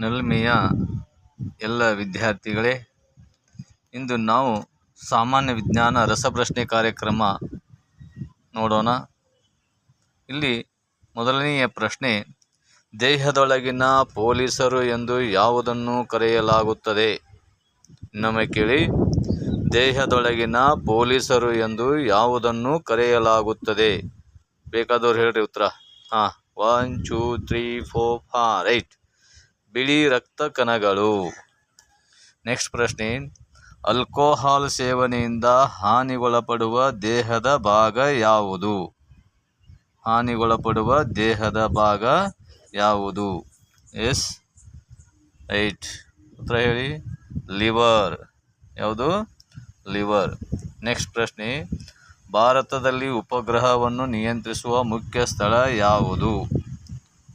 ನಲ್ಮೆಯ ಎಲ್ಲ ವಿದ್ಯಾರ್ಥಿಗಳೇ, ಇಂದು ನಾವು ಸಾಮಾನ್ಯ ವಿಜ್ಞಾನ ರಸಪ್ರಶ್ನೆ ಕಾರ್ಯಕ್ರಮ ನೋಡೋಣ. ಇಲ್ಲಿ ಮೊದಲನೆಯ ಪ್ರಶ್ನೆ, ದೇಹದೊಳಗಿನ ಪೊಲೀಸರು ಎಂದು ಯಾವುದನ್ನು ಕರೆಯಲಾಗುತ್ತದೆ? ಇನ್ನೊಮ್ಮೆ ಕೇಳಿ, ದೇಹದೊಳಗಿನ ಪೊಲೀಸರು ಎಂದು ಯಾವುದನ್ನು ಕರೆಯಲಾಗುತ್ತದೆ? ಬೇಕಾದವ್ರು ಹೇಳ್ರಿ ಉತ್ತರ. ಹಾಂ ಒನ್ ಟೂ ತ್ರೀ ಫೋರ್ ಫಾ ರೈಟ್ ಬಿಳಿ ರಕ್ತ ಕಣಗಳು. ನೆಕ್ಸ್ಟ್ ಪ್ರಶ್ನೆ. ಆಲ್ಕೋಹಾಲ್ ಸೇವನೆಯಿಂದ ಹಾನಿಗೊಳಪಡುವ ದೇಹದ ಭಾಗ ಯಾವುದು? ಹಾನಿಗೊಳಪಡುವ ದೇಹದ ಭಾಗ ಯಾವುದು? ಎಸ್ ಐಟ್ ಉತ್ತರ ಹೇಳಿ. ಲಿವರ್. ಯಾವುದು? ಲಿವರ್. ನೆಕ್ಸ್ಟ್ ಪ್ರಶ್ನೆ. ಭಾರತದಲ್ಲಿ ಉಪಗ್ರಹವನ್ನು ನಿಯಂತ್ರಿಸುವ ಮುಖ್ಯ ಸ್ಥಳ ಯಾವುದು?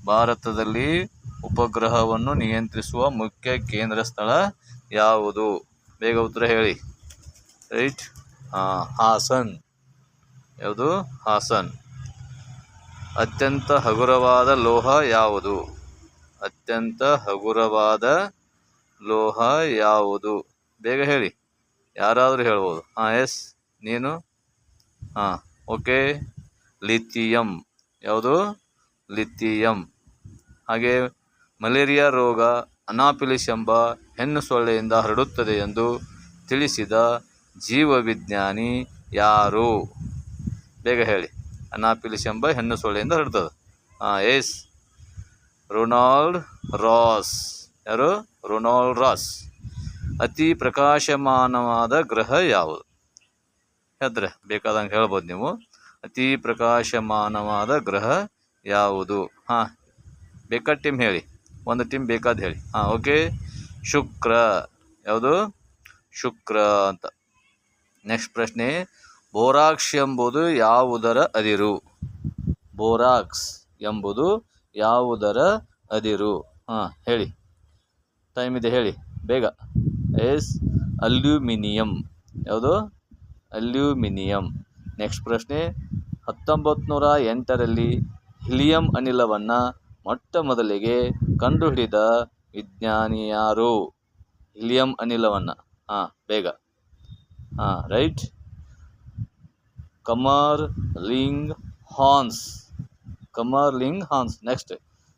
ಭಾರತದಲ್ಲಿ ಉಪಗ್ರಹವನ್ನು ನಿಯಂತ್ರಿಸುವ ಮುಖ್ಯ ಕೇಂದ್ರ ಸ್ಥಳ ಯಾವುದು? ಬೇಗ ಉತ್ತರ ಹೇಳಿ. ರೈಟ್? ಹಾಸನ್. ಯಾವುದು? ಹಾಸನ್. ಅತ್ಯಂತ ಹಗುರವಾದ ಲೋಹ ಯಾವುದು? ಅತ್ಯಂತ ಹಗುರವಾದ ಲೋಹ ಯಾವುದು? ಬೇಗ ಹೇಳಿ. ಯಾರಾದರೂ ಹೇಳ್ಬೋದು. ಹಾಂ, ಎಸ್. ನೀನು? ಹಾಂ, ಓಕೆ. ಲಿಥಿಯಂ. ಯಾವುದು? ಲಿಥಿಯಂ. ಹಾಗೆ ಮಲೇರಿಯಾ ರೋಗ ಅನಾಫಿಲಿಸ್ ಎಂಬ ಹೆಣ್ಣು ಸೊಳ್ಳೆಯಿಂದ ಹರಡುತ್ತದೆ ಎಂದು ತಿಳಿಸಿದ ಜೀವವಿಜ್ಞಾನಿ ಯಾರು? ಬೇಗ ಹೇಳಿ. ಅನಾಫಿಲಿಸ್ ಎಂಬ ಹೆಣ್ಣು ಸೊಳ್ಳೆಯಿಂದ ಹರಡ್ತದೆ ಹಾಂ ಎಸ್. Ronald Ross. ಯಾರು? Ronald Ross. ಅತಿ ಪ್ರಕಾಶಮಾನವಾದ ಗ್ರಹ ಯಾವುದು? ಹೇಳಿದ್ರೆ ಬೇಕಾದಂಗೆ ಹೇಳ್ಬೋದು ನೀವು. ಅತಿ ಪ್ರಕಾಶಮಾನವಾದ ಗ್ರಹ ಯಾವುದು? ಹಾಂ ಬೇಕಾದ ಟೀಮ್ ಹೇಳಿ. ಒಂದು ಟೀಮ್ ಬೇಕಾದ ಹೇಳಿ. ಹಾಂ ಓಕೆ ಶುಕ್ರ. ಯಾವುದು? ಶುಕ್ರ ಅಂತ. ನೆಕ್ಸ್ಟ್ ಪ್ರಶ್ನೆ. ಬೋರಾಕ್ಸ್ ಎಂಬುದು ಯಾವುದರ ಅದಿರು? ಬೋರಾಕ್ಸ್ ಎಂಬುದು ಯಾವುದರ ಅದಿರು? ಹಾಂ, ಹೇಳಿ. ಟೈಮ್ ಇದೆ, ಹೇಳಿ. ಬೇಗ. Yes, aluminium. ಯಾವುದು? ಅಲ್ಯೂಮಿನಿಯಂ. ನೆಕ್ಸ್ಟ್ ಪ್ರಶ್ನೆ. ಹತ್ತೊಂಬತ್ತು ನೂರ ಎಂಟರಲ್ಲಿ ಹಿಲಿಯಂ ಅನಿಲವನ್ನು ಮೊಟ್ಟ ಮೊದಲಿಗೆ ಕಂಡುಹಿಡಿದ ವಿಜ್ಞಾನಿ ಯಾರು ಹಿಲಿಯಂ ಅನಿಲವನ್ನು. ಹಾಂ, ಬೇಗ. ಹಾಂ, right. Kamerlingh Onnes. Kamerlingh Onnes. Next.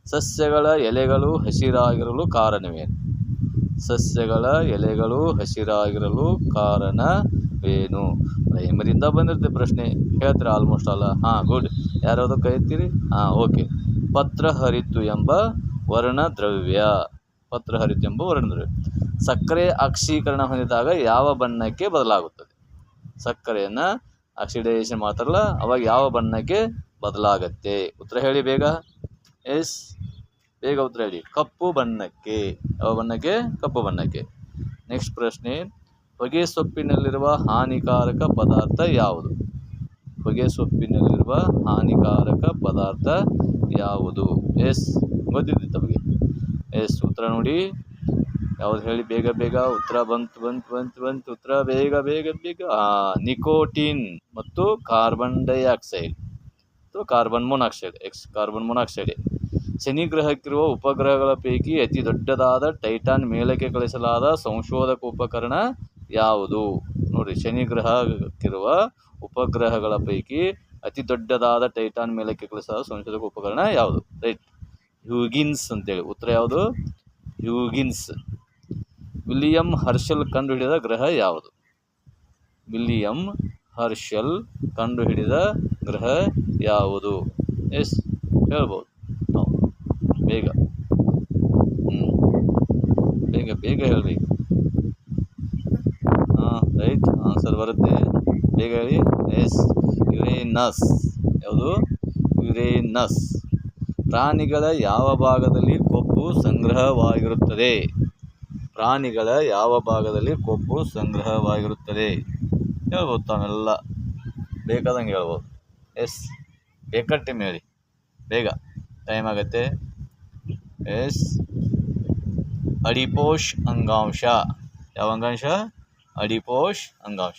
ಸಸ್ಯಗಳ ಎಲೆಗಳು ಹಸಿರಾಗಿರಲು ಕಾರಣವೇನು? ಸಸ್ಯಗಳ ಎಲೆಗಳು ಹಸಿರಾಗಿರಲು ಕಾರಣವೇನು? ಪ್ರೈಮರಿಯಿಂದ ಬಂದಿರುತ್ತೆ ಪ್ರಶ್ನೆ. ಹೇಳ್ತೀರ ಆಲ್ಮೋಸ್ಟ್ ಅಲ್ಲ? ಹಾಂ ಗುಡ್ ಯಾರಾದ್ರೂ ಕೈತೀರಿ ಹಾಂ ಓಕೆ ಪತ್ರ ಹರಿತು ಎಂಬ ವರ್ಣದ್ರವ್ಯ. ಎಂಬ ವರ್ಣದ್ರವ್ಯ. ಸಕ್ಕರೆ ಆಕ್ಸೀಕರಣ ಹೊಂದಿದಾಗ ಯಾವ ಬಣ್ಣಕ್ಕೆ ಬದಲಾಗುತ್ತದೆ? ಸಕ್ಕರೆಯನ್ನು ಆಕ್ಸಿಡೈಸೇಷನ್ ಮಾಡ್ತಾರಲ್ಲ ಅವಾಗ ಯಾವ ಬಣ್ಣಕ್ಕೆ ಬದಲಾಗತ್ತೆ? ಉತ್ತರ ಹೇಳಿ ಬೇಗ. ಎಸ್. ಬೇಗ ಉತ್ತರ ಹೇಳಿ. ಕಪ್ಪು ಬಣ್ಣಕ್ಕೆ. ಯಾವ ಬಣ್ಣಕ್ಕೆ? ಕಪ್ಪು ಬಣ್ಣಕ್ಕೆ. ನೆಕ್ಸ್ಟ್ ಪ್ರಶ್ನೆ. ಹೊಗೆ ಸೊಪ್ಪಿನಲ್ಲಿರುವ ಹಾನಿಕಾರಕ ಪದಾರ್ಥ ಯಾವುದು? ಹೊಗೆ ಸೊಪ್ಪಿನಲ್ಲಿರುವ ಹಾನಿಕಾರಕ ಪದಾರ್ಥ ಯಾವುದು? ಎಸ್. ಗೊತ್ತಿದ್ದು ತಮಗೆ. ಎಸ್ ಉತ್ತರ ನೋಡಿ. ಯಾವ್ದು ಹೇಳಿ? ಬೇಗ ಬೇಗ ಉತ್ತರ ಬಂತು ಬಂತು ಬಂತು ಬಂತು. ಉತ್ತರ ಬೇಗ ಬೇಗ ಬೇಗ. ನಿಕೋಟಿನ್ ಮತ್ತು ಕಾರ್ಬನ್ ಡೈಆಕ್ಸೈಡ್. ಮತ್ತು carbon monoxide, X, carbon monoxide. ಶನಿ ಗ್ರಹಕ್ಕಿರುವ ಉಪಗ್ರಹಗಳ ಪೈಕಿ ಅತಿ ದೊಡ್ಡದಾದ ಟೈಟಾನ್ ಮೇಲಕ್ಕೆ ಕಳಿಸಲಾದ ಸಂಶೋಧಕ ಉಪಕರಣ ಯಾವುದು? ನೋಡಿ, ಶನಿ ಗ್ರಹಕ್ಕಿರುವ ಉಪಗ್ರಹಗಳ ಪೈಕಿ ಅತಿ ದೊಡ್ಡದಾದ ಟೈಟಾನ್ ಮೇಲಕ್ಕೆ ಕಳಿಸಲಾದ ಸಂಶೋಧಕ ಉಪಕರಣ ಯಾವುದು? ರೈಟ್. ಹ್ಯೂಗಿನ್ಸ್ ಅಂತೇಳಿ. ಉತ್ತರ ಯಾವುದು? ಹ್ಯೂಗಿನ್ಸ್. ವಿಲಿಯಂ ಹರ್ಷಲ್ ಕಂಡುಹಿಡಿದ ಗ್ರಹ ಯಾವುದು? ವಿಲಿಯಂ ಹರ್ಷಲ್ ಕಂಡುಹಿಡಿದ ಗ್ರಹ ಯಾವುದು? ಎಸ್, ಹೇಳ್ಬೋದು. ಬೇಗ. ಬೇಗ ಬೇಗ ಹೇಳಬೇಕು ಹಾಂ, ರೈಟ್. ಆನ್ಸರ್ ಬರುತ್ತೆ. ಬೇಗ ಹೇಳಿ. Yes, Uranus. ಯಾವುದು? ಯುರೇನಸ್. ಪ್ರಾಣಿಗಳ ಯಾವ ಭಾಗದಲ್ಲಿ ಕೊಬ್ಬು ಸಂಗ್ರಹವಾಗಿರುತ್ತದೆ? ಪ್ರಾಣಿಗಳ ಯಾವ ಭಾಗದಲ್ಲಿ ಕೊಬ್ಬು ಸಂಗ್ರಹವಾಗಿರುತ್ತದೆ? ಹೇಳ್ಬೋದು ತಾವೆಲ್ಲ ಬೇಕಾದಂಗೆ ಹೇಳ್ಬೋದು. ಎಸ್. ಬೇಕಟ್ಟಿ ಮೇಲೆ ಬೇಗ. ಟೈಮ್ ಆಗುತ್ತೆ. ಎಸ್. ಅಡಿಪೋಷ್ ಅಂಗಾಂಶ. ಯಾವ ಅಂಗಾಂಶ? ಅಡಿಪೋಷ್ ಅಂಗಾಂಶ.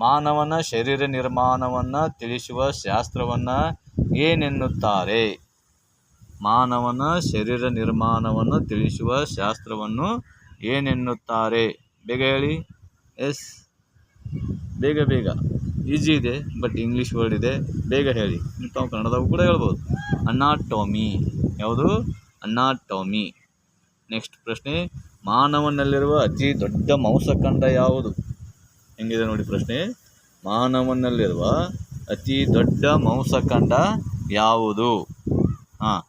ಮಾನವನ ಶರೀರ ನಿರ್ಮಾಣವನ್ನು ತಿಳಿಸುವ ಶಾಸ್ತ್ರವನ್ನು ಏನೆನ್ನುತ್ತಾರೆ? ಮಾನವನ ಶರೀರ ನಿರ್ಮಾಣವನ್ನು ತಿಳಿಸುವ ಶಾಸ್ತ್ರವನ್ನು ಏನೆನ್ನುತ್ತಾರೆ? ಬೇಗ ಹೇಳಿ. ಎಸ್. ಬೇಗ ಬೇಗ. ಈಜಿ ಇದೆ, ಬಟ್ ಇಂಗ್ಲೀಷ್ ವರ್ಡ್ ಇದೆ. ಬೇಗ ಹೇಳಿ. ನೀವು ಕನ್ನಡದಾಗೂ ಕೂಡ ಹೇಳ್ಬೋದು. ಅನಾಟೋಮಿ. ಯಾವುದು? ಅನಾಟೋಮಿ. ನೆಕ್ಸ್ಟ್ ಪ್ರಶ್ನೆ. ಮಾನವನಲ್ಲಿರುವ ಅತಿ ದೊಡ್ಡ ಮಾಂಸಖಂಡ ಯಾವುದು? ಹೆಂಗಿದೆ ನೋಡಿ ಪ್ರಶ್ನೆ. ಮಾನವನಲ್ಲಿರುವ ಅತಿ ದೊಡ್ಡ ಮಾಂಸಖಂಡ ಯಾವುದು? ಹಾಂ.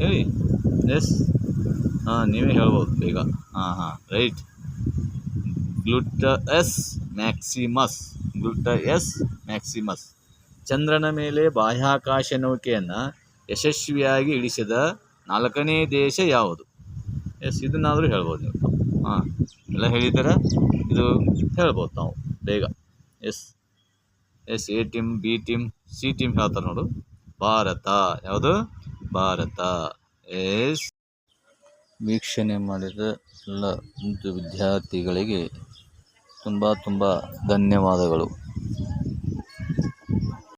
ಹೇಳಿ. ಎಸ್ ಹಾಂ, ನೀವೇ ಹೇಳ್ಬೋದು ಬೇಗ ಹಾಂ ಹಾಂ. Right gluteus maximus gluteus maximus ಚಂದ್ರನ ಮೇಲೆ ಬಾಹ್ಯಾಕಾಶ ನೌಕೆಯನ್ನು ಯಶಸ್ವಿಯಾಗಿ ಇಳಿಸಿದ ನಾಲ್ಕನೇ ದೇಶ ಯಾವುದು? ಎಸ್ ಇದನ್ನಾದರೂ ಹೇಳ್ಬೋದು ನೀವು. ಹಾಂ, ಎಲ್ಲ ಹೇಳಿದ್ದೀರ? ಇದು ಹೇಳ್ಬೋದು ನಾವು, ಬೇಗ. Yes yes A team B team C team ಹೇಳ್ತಾರೆ ನೋಡು. ಭಾರತ, ಯಾವುದು? ಭಾರತ ಎಸ್. ವೀಕ್ಷಣೆ ಮಾಡಿದ ಎಲ್ಲ ವಿದ್ಯಾರ್ಥಿಗಳಿಗೆ ತುಂಬ ತುಂಬ ಧನ್ಯವಾದಗಳು.